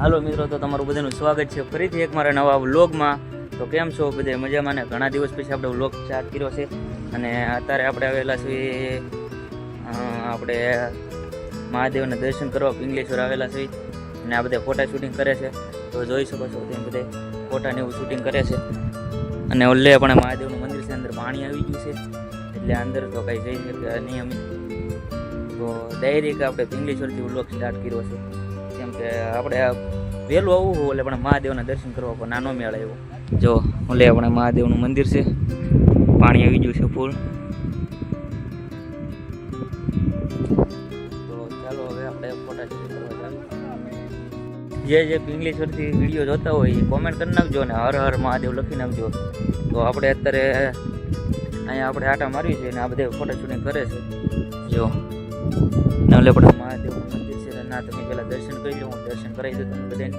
હાલો મિત્રો, તો તમારું બધાનું સ્વાગત છે ફરીથી એક મારા નવા વ્લોગમાં. તો કેમ છો બધે મજામાં ને? ઘણા દિવસ પછી આપણે વ્લોગ સ્ટાર્ટ કર્યો છે. અને અત્યારે આપણે આવેલા છીએ આપણે મહાદેવના દર્શન કરવા પિંગલેશ્વર આવેલા છીએ. અને આ બધા ફોટા શૂટિંગ કરે છે. તો જોઈ શકો છો તે બધે ફોટાને એવું શૂટિંગ કરે છે. અને ઓલ્લે પણ મહાદેવનું મંદિર છે, અંદર પાણી આવી ગયું છે. એટલે અંદર તો કંઈ જઈ શકે નહીં અમે. તો ડાયરેક્ટ આપણે પિંગલેશ્વરથી વ્લોગ સ્ટાર્ટ કર્યો છે. કે આપણે વહેલું આવવું હોય એટલે પણ મહાદેવના દર્શન કરવા પણ નાનો મેળ આવ્યો. જો એટલે આપણે મહાદેવનું મંદિર છે. પાણી આવી ગયું છે ફૂલ. ચાલો હવે આપણે જે જે પરથી વીડિયો જોતા હોય એ કોમેન્ટ કરી નાખજો ને હર હર મહાદેવ લખી નાખજો. તો આપણે અત્યારે અહીંયા આપણે આટા મારવી છે ને આ બધા ફોટા શૂટિંગ કરે છે. જો, નવલે પણ મહાદેવનું મંદિર ના તમે પહેલાં દર્શન કરી લો, હું દર્શન કરાવી દઉં તમને બધાને.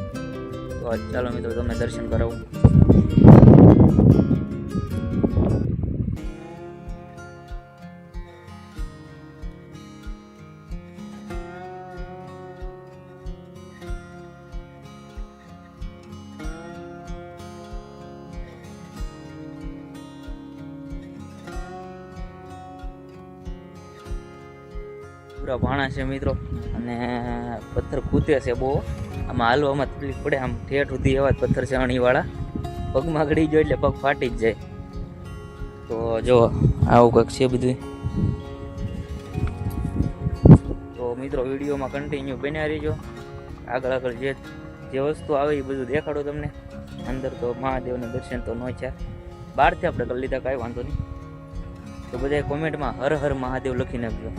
ચાલો મિત્રો, તમને દર્શન કરાવું. પૂરા ભાણા છે મિત્રો. અને પથ્થર ખૂતે છે બહુ. આમાં હાલવામાં તકલીફ પડે, આમ ઠેઠ સુધી એવા જ પથ્થર છે અણીવાળા. પગમાં ગળી જાય એટલે પગ ફાટી જ જાય. તો જો, આવું કંઈક છે બધું તો મિત્રો, વિડીયોમાં કન્ટિન્યુ બન્યા રહીજો. આગળ આગળ જે જે વસ્તુ આવે એ બધું દેખાડો તમને. અંદર તો મહાદેવના દર્શન તો ન છે બહારથી આપણે કરી લીધા, કાંઈ વાંધો નહીં. તો બધા કોમેન્ટમાં હર હર મહાદેવ લખી નાખજો.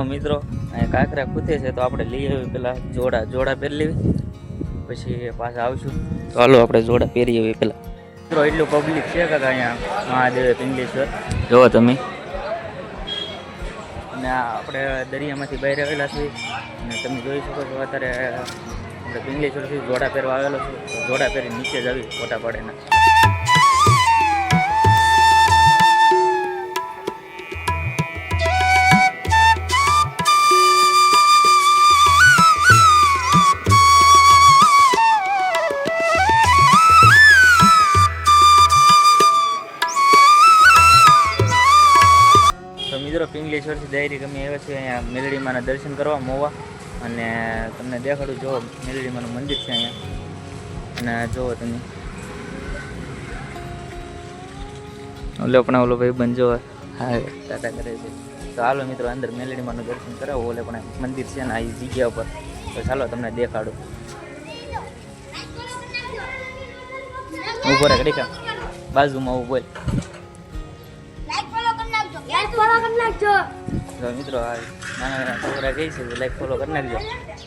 તો મિત્રો, અહીંયા કાંકરા ખૂતે છે, તો આપણે લઈ આવી પેલા જોડા. જોડા પહેરી લેવી. પછી પાછા આવશું. હાલો આપણે જોડા પહેરી આવી પેલા. મિત્રો, એટલું પબ્લિક છે કાકા અહીંયા મહાદેવ પિંગલેશ્વર જુઓ તમે. અને આપણે દરિયામાંથી બહાર આવેલા છીએ. અને તમે જોઈ શકો છો, અત્યારે આપણે પિંગલેશ્વરથી જોડા પહેરવા આવેલો છું. જોડા પહેરી નીચે જ આવી, ફોટા પાડેના. મિત્રો, પિંગલેશ્વરથી ડાયરી અમે આવ્યા છીએ. અહીંયા મેલડીમાના દર્શન કરવા મોવા. અને તમને દેખાડું, જો મેલડીમાનું મંદિર છે અહીંયા. અને જુઓ તમે. ઓલો પણ ઓલો ભાઈ બંધ જો હા ટાટા કરે છે. તો હાલો મિત્રો, અંદર મેલડીમાનું દર્શન કરાવો. ઓલે પણ મંદિર છે ને, આ જગ્યા ઉપર. તો ચાલો તમને દેખાડું. ઊભો રે ઘડીકા બાજુમાં ઊભો રહે. તો મિત્રો આ નાના નાના છોકરા કહે છે લાઈક ફોલો કરી નાખજો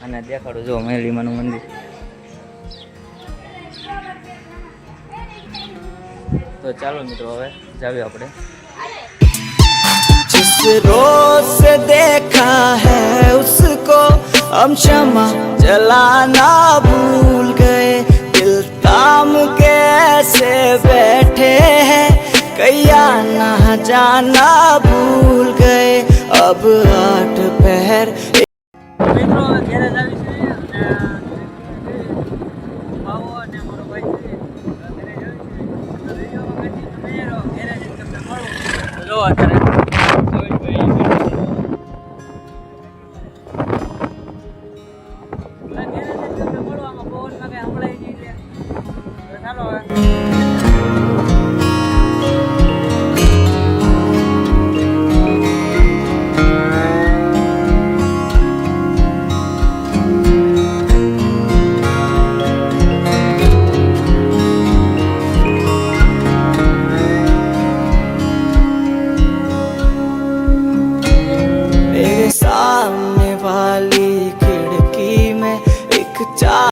અને દેખાડો જો મેરડીમાનું મંદિર તો ચાલો મિત્રો હવે જાવી આપણે जिस रोज से देखा है उसको हम क्षमा जलाना यहाँ जाना भूल गए अब आठ पहर Hello.